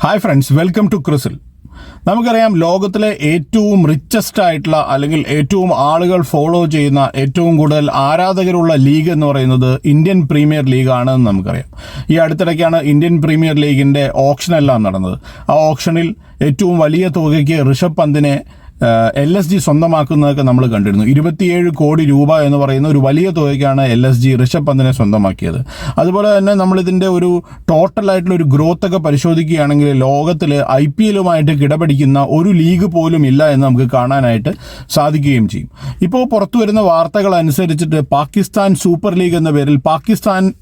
Hi friends welcome to ക്രിസിൽ നമുക്കറിയാം ലോകത്തിലെ ഏറ്റവും റിച്ചസ്റ്റ് ആയിട്ടുള്ള അല്ലെങ്കിൽ ഏറ്റവും ആളുകൾ ഫോളോ ചെയ്യുന്ന ഏറ്റവും കൂടുതൽ ആരാധകരുള്ള ലീഗ് എന്ന് പറയുന്നത് ഇന്ത്യൻ പ്രീമിയർ ലീഗാണ് എന്ന് നമുക്കറിയാം. ഈ അടുത്തിടയ്ക്കാണ് ഇന്ത്യൻ പ്രീമിയർ ലീഗിന്റെ ഓപ്ഷനെല്ലാം നടന്നത്. ആ ഓപ്ഷനിൽ ഏറ്റവും വലിയ തുകയ്ക്ക് ഋഷഭ് പന്തിനെ എൽ എസ് ജി സ്വന്തമാക്കുന്നതൊക്കെ നമ്മൾ കണ്ടിരുന്നു. ഇരുപത്തിയേഴ് കോടി രൂപ എന്ന് പറയുന്ന ഒരു വലിയ തുകയ്ക്കാണ് എൽ എസ് ജി ഋഷഭ് പന്തിനെ സ്വന്തമാക്കിയത്. അതുപോലെ തന്നെ നമ്മളിതിന്റെ ഒരു ടോട്ടൽ ആയിട്ടുള്ള ഒരു ഗ്രോത്ത് ഒക്കെ പരിശോധിക്കുകയാണെങ്കിൽ ലോകത്തിൽ ഐ പി എല്ലുമായിട്ട് കിടപിടിക്കുന്ന ഒരു ലീഗ് പോലും ഇല്ല എന്ന് നമുക്ക് കാണാനായിട്ട് സാധിക്കുകയും ചെയ്യും. ഇപ്പോൾ പുറത്തു വരുന്ന വാർത്തകൾ അനുസരിച്ചിട്ട് പാകിസ്ഥാൻ സൂപ്പർ ലീഗ് എന്ന പേരിൽ പാകിസ്ഥാൻ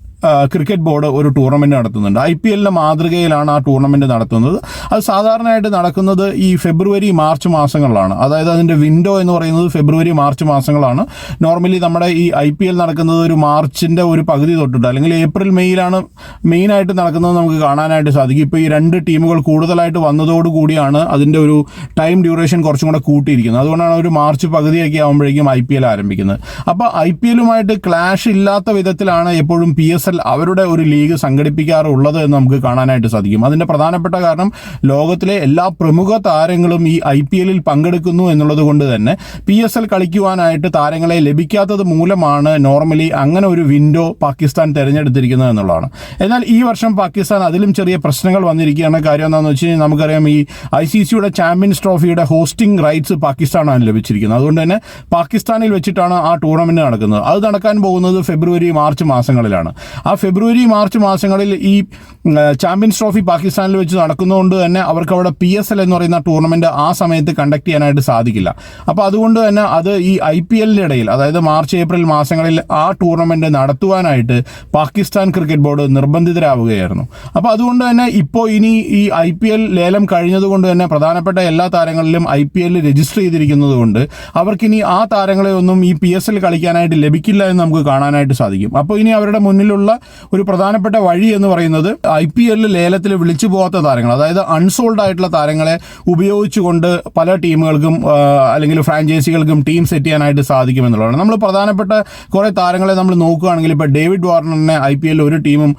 ക്രിക്കറ്റ് ബോർഡ് ഒരു ടൂർണമെന്റ് നടത്തുന്നുണ്ട്. ഐ പി എല്ലിന്റെ മാതൃകയിലാണ് ആ ടൂർണമെന്റ് നടത്തുന്നത്. അത് സാധാരണയായിട്ട് നടക്കുന്നത് ഈ ഫെബ്രുവരി മാർച്ച് മാസങ്ങളിലാണ്. അതായത് അതിന്റെ വിൻഡോ എന്ന് പറയുന്നത് ഫെബ്രുവരി മാർച്ച് മാസങ്ങളാണ്. നോർമലി നമ്മുടെ ഈ ഐ പി എൽ നടക്കുന്നത് ഒരു മാർച്ചിന്റെ ഒരു പകുതി തൊട്ടിട്ട് അല്ലെങ്കിൽ ഏപ്രിൽ മെയ്യിലാണ് മെയിനായിട്ട് നടക്കുന്നത് നമുക്ക് കാണാനായിട്ട് സാധിക്കും. ഇപ്പോൾ ഈ രണ്ട് ടീമുകൾ കൂടുതലായിട്ട് വന്നതോടുകൂടിയാണ് അതിന്റെ ഒരു ടൈം ഡ്യൂറേഷൻ കുറച്ചും കൂടെ കൂട്ടിയിരിക്കുന്നത്. അതുകൊണ്ടാണ് ഒരു മാർച്ച് പകുതിയൊക്കെ ആകുമ്പോഴേക്കും ഐ പി എൽ ആരംഭിക്കുന്നത്. അപ്പോൾ ഐ പി എല്ലുമായിട്ട് ക്ലാഷ് ഇല്ലാത്ത വിധത്തിലാണ് എപ്പോഴും പി എസ് എൽ അവരുടെ ഒരു ലീഗ് സംഘടിപ്പിക്കാറുള്ളത് എന്ന് നമുക്ക് കാണാനായിട്ട് സാധിക്കും. അതിന്റെ പ്രധാനപ്പെട്ട കാരണം ലോകത്തിലെ എല്ലാ പ്രമുഖ താരങ്ങളും ഈ ഐ പി എല്ലിൽ പങ്കെടുക്കുന്നു എന്നുള്ളത് കൊണ്ട് തന്നെ പി എസ് എൽ കളിക്കുവാനായിട്ട് താരങ്ങളെ ലഭിക്കാത്തത് മൂലമാണ് നോർമലി അങ്ങനെ ഒരു വിൻഡോ പാകിസ്ഥാൻ തിരഞ്ഞെടുത്തിരിക്കുന്നത് എന്നുള്ളതാണ്. എന്നാൽ ഈ വർഷം പാകിസ്ഥാൻ അതിലും ചെറിയ പ്രശ്നങ്ങൾ വന്നിരിക്കുകയാണ്. കാര്യം എന്താണെന്ന് വെച്ച് കഴിഞ്ഞാൽ നമുക്കറിയാം ഈ ഐ സി സിയുടെ ചാമ്പ്യൻസ് ട്രോഫിയുടെ ഹോസ്റ്റിംഗ് റൈറ്റ്സ് പാകിസ്ഥാനാണ് ലഭിച്ചിരിക്കുന്നത്. അതുകൊണ്ട് തന്നെ പാകിസ്ഥാനിൽ വെച്ചിട്ടാണ് ആ ടൂർണമെന്റ് നടക്കുന്നത്. അത് നടക്കാൻ പോകുന്നത് ഫെബ്രുവരി മാർച്ച് മാസങ്ങളിലാണ്. ആ ഫെബ്രുവരി മാർച്ച് മാസങ്ങളിൽ ഈ ചാമ്പ്യൻസ് ട്രോഫി പാകിസ്ഥാനിൽ വെച്ച് നടക്കുന്നതുകൊണ്ട് തന്നെ അവർക്ക് അവിടെ പി എസ് എൽ എന്ന് പറയുന്ന ടൂർണമെന്റ് ആ സമയത്ത് കണ്ടക്ട് ചെയ്യാനായിട്ട് സാധിക്കില്ല. അപ്പോൾ അതുകൊണ്ട് തന്നെ അത് ഈ ഐ പി എല്ലിന്റെ ഇടയിൽ അതായത് മാർച്ച് ഏപ്രിൽ മാസങ്ങളിൽ ആ ടൂർണമെന്റ് നടത്തുവാനായിട്ട് പാകിസ്ഥാൻ ക്രിക്കറ്റ് ബോർഡ് നിർബന്ധിതരാവുകയായിരുന്നു. അപ്പോൾ അതുകൊണ്ട് തന്നെ ഇപ്പോൾ ഇനി ഈ ഐ പി എൽ ലേലം കഴിഞ്ഞതുകൊണ്ട് തന്നെ പ്രധാനപ്പെട്ട എല്ലാ താരങ്ങളിലും ഐ പി എല്ലിൽ രജിസ്റ്റർ ചെയ്തിരിക്കുന്നത് കൊണ്ട് അവർക്കിനി ആ താരങ്ങളെ ഒന്നും ഈ പി എസ് എൽ കളിക്കാനായിട്ട് ലഭിക്കില്ല എന്ന് നമുക്ക് കാണാനായിട്ട് സാധിക്കും. അപ്പോൾ ഇനി അവരുടെ മുന്നിലുള്ള ഒരു പ്രധാനപ്പെട്ട വഴി എന്ന് പറയുന്നത് ഐ പി എല്ലിൽ ലേലത്തിൽ വിളിച്ചു പോകാത്ത താരങ്ങൾ അതായത് അൺസോൾഡ് ആയിട്ടുള്ള താരങ്ങളെ ഉപയോഗിച്ചുകൊണ്ട് പല ടീമുകൾക്കും അല്ലെങ്കിൽ ഫ്രാഞ്ചൈസികൾക്കും ടീം സെറ്റ് ചെയ്യാനായിട്ട് സാധിക്കും എന്നുള്ളതാണ്. നമ്മൾ പ്രധാനപ്പെട്ട കുറേ താരങ്ങളെ നമ്മൾ നോക്കുകയാണെങ്കിൽ ഇപ്പോൾ ഡേവിഡ് വാർണറിനെ ഐ പി എല്ലിൽ ഒരു ടീമും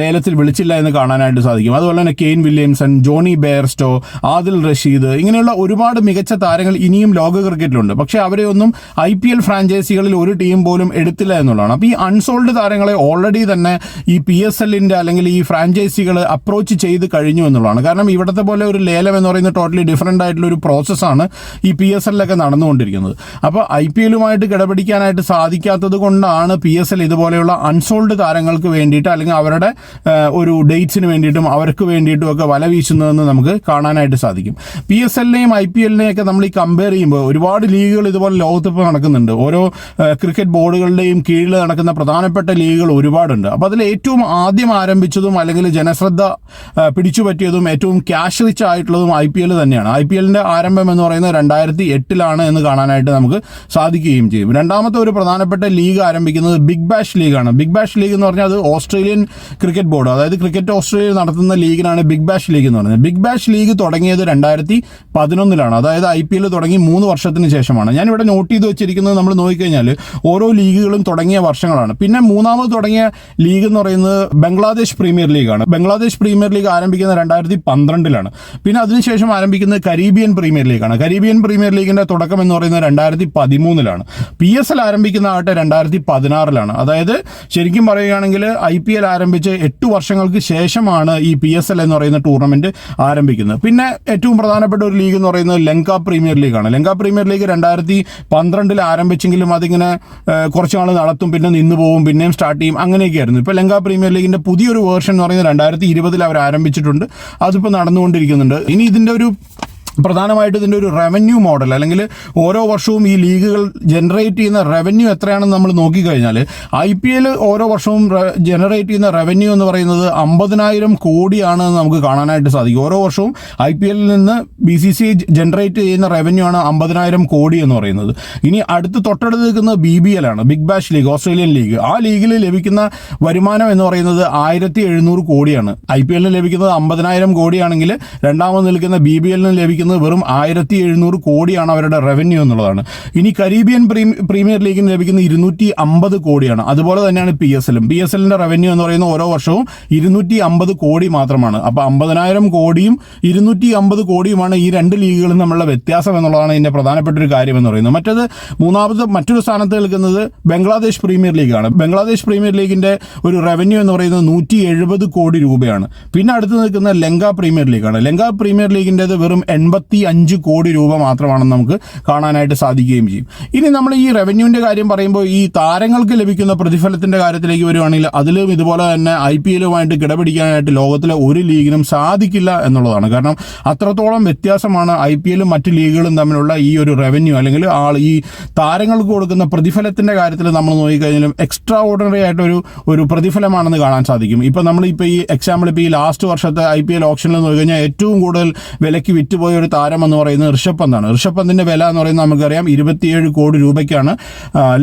ലേലത്തിൽ വിളിച്ചില്ല എന്ന് കാണാനായിട്ട് സാധിക്കും. അതുപോലെ തന്നെ Kane Williamson Jonny Bairstow Adil Rashid ഇങ്ങനെയുള്ള ഒരുപാട് മികച്ച താരങ്ങൾ ഇനിയും ലോക ക്രിക്കറ്റിലുണ്ട്. പക്ഷേ അവരെ ഒന്നും ഐ പി എൽ ഫ്രാഞ്ചൈസികളിൽ ഒരു ടീം പോലും എടുത്തില്ല എന്നുള്ളതാണ്. അപ്പോൾ ഈ അൺസോൾഡ് താരങ്ങളെ ഓൾറെഡി തന്നെ ഈ പി എസ് എല്ലിന്റെ അല്ലെങ്കിൽ ഈ ഫ്രാഞ്ചൈസികൾ അപ്രോച്ച് ചെയ്ത് കഴിഞ്ഞു എന്നുള്ളതാണ്. കാരണം ഇവിടുത്തെ പോലെ ഒരു ലേലം എന്ന് പറയുന്നത് ടോട്ടലി ഡിഫറെന്റ് ആയിട്ടുള്ള ഒരു പ്രോസസ്സാണ് ഈ പി എസ് എല്ലിലൊക്കെ നടന്നുകൊണ്ടിരിക്കുന്നത്. അപ്പോൾ ഐ പി എല്ലുമായിട്ട് കിടപിടിക്കാനായിട്ട് സാധിക്കാത്തത് കൊണ്ടാണ് പി എസ് എൽ ഇതുപോലെയുള്ള അൺസോൾഡ് താരങ്ങൾക്ക് വേണ്ടിയിട്ട് അല്ലെങ്കിൽ അവരുടെ ഒരു ഡേറ്റ്സിന് വേണ്ടിയിട്ടും അവർക്ക് വേണ്ടിയിട്ടും ഒക്കെ വല വീശുന്നതെന്ന് നമുക്ക് കാണാനായിട്ട് സാധിക്കും. പി എസ് എല്ലിനെയും ഐ പി എല്ലിനെയും ഒക്കെ നമ്മൾ ഈ കമ്പയർ ചെയ്യുമ്പോൾ ഒരുപാട് ലീഗുകൾ ഇതുപോലെ ലോകത്തിപ്പോൾ നടക്കുന്നുണ്ട്. ഓരോ ക്രിക്കറ്റ് ബോർഡുകളുടെയും കീഴിൽ നടക്കുന്ന പ്രധാനപ്പെട്ട ലീഗുകൾ ഒരുപാടുണ്ട്. അപ്പോൾ അതിൽ ഏറ്റവും ആദ്യം ആരംഭിച്ചതും അല്ലെങ്കിൽ ജനശ്രദ്ധ പിടിച്ചു പിടിച്ചുപറ്റിയതും ഏറ്റവും ക്യാഷ് റിച്ച് ആയിട്ടുള്ളതും ഐ പി എൽ തന്നെയാണ്. ഐ പി എല്ലിന്റെ ആരംഭം എന്ന് പറയുന്നത് രണ്ടായിരത്തി എട്ടിലാണ് എന്ന് കാണാനായിട്ട് നമുക്ക് സാധിക്കുകയും ചെയ്യും. രണ്ടാമത്തെ ഒരു പ്രധാനപ്പെട്ട ലീഗ് ആരംഭിക്കുന്നത് ബിഗ് ബാഷ് ലീഗാണ്. ബിഗ് ബാഷ് ലീഗ് എന്ന് പറഞ്ഞാൽ അത് ഓസ്ട്രേലിയൻ ക്രിക്കറ്റ് ബോർഡ് അതായത് ക്രിക്കറ്റ് ഓസ്ട്രേലിയ നടത്തുന്ന ലീഗിനാണ് ബിഗ് ബാഷ് ലീഗ് എന്ന് പറയുന്നത്. ബിഗ് ബാഷ് ലീഗ് തുടങ്ങിയത് രണ്ടായിരത്തി പതിനൊന്നിലാണ് അതായത് ഐ പി എൽ തുടങ്ങി മൂന്ന് വർഷത്തിന് ശേഷമാണ്. ഞാനിവിടെ നോട്ട് ചെയ്ത് വെച്ചിരിക്കുന്നത് നമ്മൾ നോക്കിക്കഴിഞ്ഞാൽ ഓരോ ലീഗുകളും തുടങ്ങിയ വർഷങ്ങളാണ്. പിന്നെ മൂന്നാമത് തുടങ്ങിയ ലീഗ് എന്ന് പറയുന്നത് ബംഗ്ലാദേശ് പ്രീമിയർ ലീഗാണ് ബംഗ്ലാദേശ് പ്രീമിയർ ലീഗ് ആരംഭിക്കുന്നത് രണ്ടായിരത്തി പന്ത്രണ്ടിലാണ് പിന്നെ അതിനുശേഷം ആരംഭിക്കുന്നത് കരീബിയൻ പ്രീമിയർ ലീഗാണ് കരീബിയൻ പ്രീമിയർ ലീഗിന്റെ തുടക്കം എന്ന് പറയുന്നത് രണ്ടായിരത്തി പതിമൂന്നിലാണ് പി എസ് എൽ ആരംഭിക്കുന്ന ആകട്ടെ രണ്ടായിരത്തി പതിനാറിലാണ് അതായത് ശരിക്കും പറയുകയാണെങ്കിൽ ഐ പി എൽ ആരംഭിച്ച് എട്ട് വർഷങ്ങൾക്ക് ശേഷമാണ് ഈ പി എസ് എൽ എന്ന് പറയുന്ന ടൂർണമെന്റ് ആരംഭിക്കുന്നത്. പിന്നെ ഏറ്റവും പ്രധാനപ്പെട്ട ഒരു ലീഗ് എന്ന് പറയുന്നത് ലങ്ക പ്രീമിയർ ലീഗാണ് ലങ്ക പ്രീമിയർ ലീഗ് രണ്ടായിരത്തി പന്ത്രണ്ടിൽ ആരംഭിച്ചെങ്കിലും അതിങ്ങനെ കുറച്ചു നാൾ നടത്തും പിന്നെ നിന്ന് പോവും പിന്നെയും സ്റ്റാർട്ട് ചെയ്യും അങ്ങനെയൊക്കെയായിരുന്നു ഇപ്പോൾ ലങ്ക പ്രീമിയർ ലീഗിന്റെ പുതിയൊരു വേർഷൻ എന്ന് പറയുന്നത് രണ്ടായിരത്തി ഇരുപതിൽ അവർ ആരംഭിച്ചിട്ടുണ്ട്. അതിപ്പോൾ നടന്നുകൊണ്ടിരിക്കുന്നുണ്ട്. ഇനി ഇതിന്റെ ഒരു പ്രധാനമായിട്ട് ഇതിന്റെ ഒരു റവന്യൂ മോഡൽ അല്ലെങ്കിൽ ഓരോ വർഷവും ഈ ലീഗുകൾ ജനറേറ്റ് ചെയ്യുന്ന റവന്യൂ എത്രയാണെന്ന് നമ്മൾ നോക്കിക്കഴിഞ്ഞാൽ ഐ പി എൽ ഓരോ വർഷവും ജനറേറ്റ് ചെയ്യുന്ന റവന്യൂ എന്ന് പറയുന്നത് അമ്പതിനായിരം കോടിയാണ് നമുക്ക് കാണാനായിട്ട് സാധിക്കും. ഓരോ വർഷവും ഐ പി എല്ലിൽ നിന്ന് ബി സി സി ജനറേറ്റ് ചെയ്യുന്ന റവന്യൂ ആണ് അമ്പതിനായിരം കോടി എന്ന് പറയുന്നത്. ഇനി അടുത്ത് തൊട്ടടുത്ത് നിൽക്കുന്നത് ബി ബി എൽ ആണ് Big Bash League Australian league ആ ലീഗിൽ ലഭിക്കുന്ന വരുമാനം എന്ന് പറയുന്നത് ആയിരത്തി എഴുന്നൂറ് കോടിയാണ്. ഐ പി എല്ലിന് ലഭിക്കുന്നത് അമ്പതിനായിരം കോടിയാണെങ്കിൽ രണ്ടാമത് നിൽക്കുന്ന ബി ബി എല്ലിന് ലഭിക്കുന്നത് ലഭിക്കുന്നത് വെറും ആയിരത്തി എഴുന്നൂറ് കോടിയാണ് അവരുടെ റവന്യൂ എന്നുള്ളതാണ്. ഇനി കരീബിയൻ പ്രീമിയർ ലീഗിന് ലഭിക്കുന്ന ഇരുന്നൂറ്റി അമ്പത് കോടിയാണ്. അതുപോലെ തന്നെയാണ് പി എസ് എല്ലും പി എസ് എല്ലിന്റെ റവന്യൂ എന്ന് പറയുന്ന ഓരോ വർഷവും ഇരുന്നൂറ്റി അമ്പത് കോടി മാത്രമാണ്. അപ്പോൾ അമ്പതിനായിരം കോടിയും ഇരുന്നൂറ്റി അമ്പത് കോടിയുമാണ് ഈ രണ്ട് ലീഗുകളും തമ്മിലുള്ള വ്യത്യാസം എന്നുള്ളതാണ് ഇതിന്റെ പ്രധാനപ്പെട്ട ഒരു കാര്യം എന്ന് പറയുന്നത്. മറ്റത് മൂന്നാമത് മറ്റൊരു സ്ഥാനത്ത് നിൽക്കുന്നത് ബംഗ്ലാദേശ് പ്രീമിയർ ലീഗാണ്. ബംഗ്ലാദേശ് പ്രീമിയർ ലീഗിന്റെ ഒരു റവന്യൂ എന്ന് പറയുന്നത് നൂറ്റി എഴുപത് കോടി രൂപയാണ്. പിന്നെ അടുത്ത് നിൽക്കുന്ന ലങ്ക പ്രീമിയർ ലീഗാണ്. ലങ്ക പ്രീമിയർ ലീഗിന്റെത് വെറും എൺപത്തി അഞ്ച് കോടി രൂപ മാത്രമാണെന്ന് നമുക്ക് കാണാനായിട്ട് സാധിക്കുകയും ചെയ്യും. ഇനി നമ്മൾ ഈ റവന്യൂവിന്റെ കാര്യം പറയുമ്പോൾ ഈ താരങ്ങൾക്ക് ലഭിക്കുന്ന പ്രതിഫലത്തിന്റെ കാര്യത്തിലേക്ക് വരുവാണെങ്കിൽ അതിലും ഇതുപോലെ തന്നെ ഐ പി എല്ലുമായിട്ട് കിടപിടിക്കാനായിട്ട് ലോകത്തിലെ ഒരു ലീഗിനും സാധിക്കില്ല എന്നുള്ളതാണ്. കാരണം അത്രത്തോളം വ്യത്യാസമാണ് ഐ പി എല്ലും മറ്റ് ലീഗുകളും തമ്മിലുള്ള ഈ ഒരു റവന്യൂ അല്ലെങ്കിൽ ആൾ ഈ താരങ്ങൾക്ക് കൊടുക്കുന്ന പ്രതിഫലത്തിന്റെ കാര്യത്തിൽ നമ്മൾ നോക്കിക്കഴിഞ്ഞാലും എക്സ്ട്രാ ഓർഡിനറി ആയിട്ടൊരു ഒരു പ്രതിഫലമാണെന്ന് കാണാൻ സാധിക്കും. ഇപ്പൊ നമ്മൾ ഇപ്പൊ ഈ എക്സാമ്പിൾ ഇപ്പൊ ഈ ലാസ്റ്റ് വർഷത്തെ ഐ പി എൽ ഓപ്ഷനിൽ നോക്കിക്കഴിഞ്ഞാൽ ഏറ്റവും കൂടുതൽ വിലയ്ക്ക് വിറ്റുപോയ ഒരു താരം എന്ന് പറയുന്നത് ഋഷഭ് പന്താണ്. ഋഷഭ് പന്തിന്റെ വില എന്ന് പറയുന്നത് നമുക്കറിയാം ഇരുപത്തിയേഴ് കോടി രൂപയ്ക്കാണ്.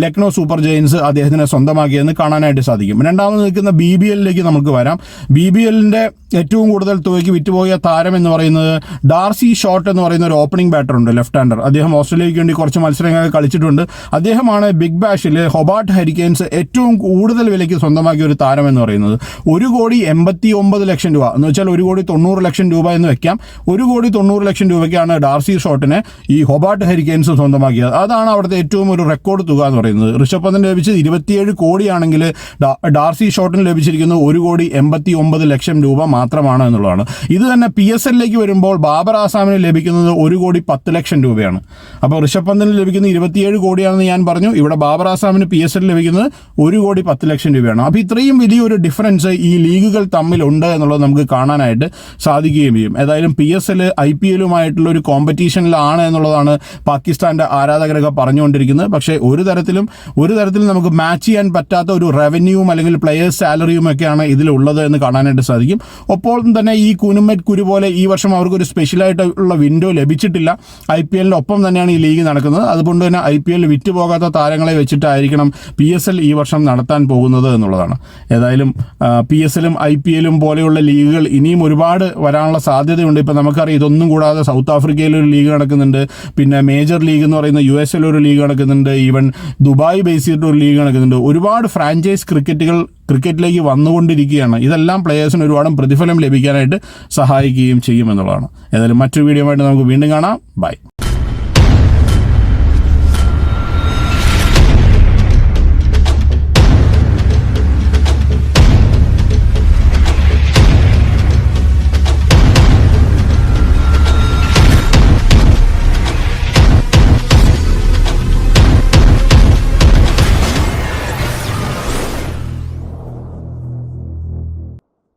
ലക്നൗ സൂപ്പർ ജയൻസ് അദ്ദേഹത്തിനെ സ്വന്തമാക്കിയതെന്ന് കാണാനായിട്ട് സാധിക്കും. രണ്ടാമത് നിൽക്കുന്ന ബി ബി എല്ലിലേക്ക് നമുക്ക് വരാം. ബി ബി എല്ലിന്റെ ഏറ്റവും കൂടുതൽ തുകയ്ക്ക് വിറ്റുപോയ താരം എന്ന് പറയുന്നത് ഡാർസി ഷോട്ട് എന്ന് പറയുന്ന ഒരു ഓപ്പണിംഗ് ബാറ്റർ ഉണ്ട് ലെഫ്റ്റ് ഹാൻഡർ അദ്ദേഹം ഓസ്ട്രേലിയയ്ക്ക് വേണ്ടി കുറച്ച് മത്സരങ്ങൾ കളിച്ചിട്ടുണ്ട്. അദ്ദേഹമാണ് ബിഗ് ബാഷിൽ ഹൊബാർട്ട് ഹരിക്കെയിൻസ് ഏറ്റവും കൂടുതൽ വിലയ്ക്ക് സ്വന്തമാക്കിയ ഒരു താരം എന്ന് പറയുന്നത്. ഒരു കോടി എൺപത്തി ഒമ്പത് ലക്ഷം രൂപ. എന്ന് വെച്ചാൽ ഒരു കോടി തൊണ്ണൂറ് ലക്ഷം രൂപ എന്ന് വെക്കാം. ഒരു കോടി തൊണ്ണൂറ് ലക്ഷം രൂപയ്ക്കാണ് ഡാർസി ഷോട്ടിനെ ഈ ഹൊബാർട്ട് ഹരിക്കെയിൻസ് സ്വന്തമാക്കിയത്. അതാണ് അവിടുത്തെ ഏറ്റവും ഒരു റെക്കോർഡ് തുക എന്ന് പറയുന്നത്. ഋഷഭ് പന്തിന് ലഭിച്ചത് ഇരുപത്തിയേഴ് കോടിയാണെങ്കിൽ ഡാർസി ഷോട്ടിന് ലഭിച്ചിരിക്കുന്നത് ഒരു കോടി എൺപത്തി ഒമ്പത് ലക്ഷം രൂപ മാത്രമാണ് എന്നുള്ളതാണ്. ഇത് തന്നെ പി എസ് എല്ലിലേക്ക് വരുമ്പോൾ ബാബർ ആസാമിന് ലഭിക്കുന്നത് ഒരു കോടി പത്ത് ലക്ഷം രൂപയാണ്. അപ്പോൾ ഋഷഭ് പന്തിന് ലഭിക്കുന്നത് ഇരുപത്തിയേഴ് കോടിയാണെന്ന് ഞാൻ പറഞ്ഞു. ഇവിടെ ബാബർ ആസാമിന് പി എസ് എല്ലിൽ ലഭിക്കുന്നത് ഒരു കോടി പത്ത് ലക്ഷം രൂപയാണ്. അപ്പോൾ ഇത്രയും വലിയൊരു ഡിഫറൻസ് ഈ ലീഗുകൾ തമ്മിലുണ്ട് എന്നുള്ളത് നമുക്ക് കാണാനായിട്ട് സാധിക്കുകയും ചെയ്യും. ഏതായാലും P S L I P എല്ലുമായിട്ടുള്ള ഒരു കോമ്പറ്റീഷനിലാണ് എന്നുള്ളതാണ് പാകിസ്ഥാന്റെ ആരാധകരൊക്കെ പറഞ്ഞുകൊണ്ടിരിക്കുന്നത്. പക്ഷേ ഒരു തരത്തിലും ഒരു തരത്തിലും നമുക്ക് മാച്ച് ചെയ്യാൻ പറ്റാത്ത ഒരു റവന്യൂവും അല്ലെങ്കിൽ പ്ലെയേഴ്സ് സാലറിയും ഒക്കെയാണ് ഇതിലുള്ളത് എന്ന് കാണാനായിട്ട് സാധിക്കും. ഒപ്പം തന്നെ ഈ കുനുമറ്റ് കുരു പോലെ ഈ വർഷം അവർക്കൊരു സ്പെഷ്യലായിട്ടുള്ള വിൻഡോ ലഭിച്ചിട്ടില്ല. ഐ പി എല്ലിന്റെ ഒപ്പം തന്നെയാണ് ഈ ലീഗ് നടക്കുന്നത്. അതുകൊണ്ട് തന്നെ ഐ പി എൽ വിറ്റുപോകാത്ത താരങ്ങളെ വെച്ചിട്ടായിരിക്കണം പി എസ് എൽ ഈ വർഷം നടത്താൻ പോകുന്നത് എന്നുള്ളതാണ്. ഏതായാലും പി എസ് എല്ലും ഐ പി എല്ലും പോലെയുള്ള ലീഗുകൾ ഇനിയും ഒരുപാട് വരാനുള്ള സാധ്യതയുണ്ട്. ഇപ്പം നമുക്കറിയാം ഇതൊന്നും കൂടാതെ സൗത്ത് ആഫ്രിക്കയിൽ ഒരു ലീഗ് നടക്കുന്നുണ്ട്. പിന്നെ മേജർ ലീഗ് എന്ന് പറയുന്ന യു എസ് ഒരു ലീഗ് നടക്കുന്നുണ്ട്. ഈവൻ ദുബായ് ബേസ് ചെയ്തിട്ട് ഒരു ലീഗ് നടക്കുന്നുണ്ട്. ഒരുപാട് ഫ്രാഞ്ചൈസ് ക്രിക്കറ്റുകൾ ക്രിക്കറ്റിലേക്ക് വന്നുകൊണ്ടിരിക്കുകയാണ്. ഇതെല്ലാം പ്ലെയേഴ്സിന് ഒരുപാട് പ്രതിഫലം ലഭിക്കാനായിട്ട് സഹായിക്കുകയും ചെയ്യും എന്നുള്ളതാണ് ഏതായാലും മറ്റൊരു വീഡിയോ ആയിട്ട് നമുക്ക് വീണ്ടും കാണാം. ബൈ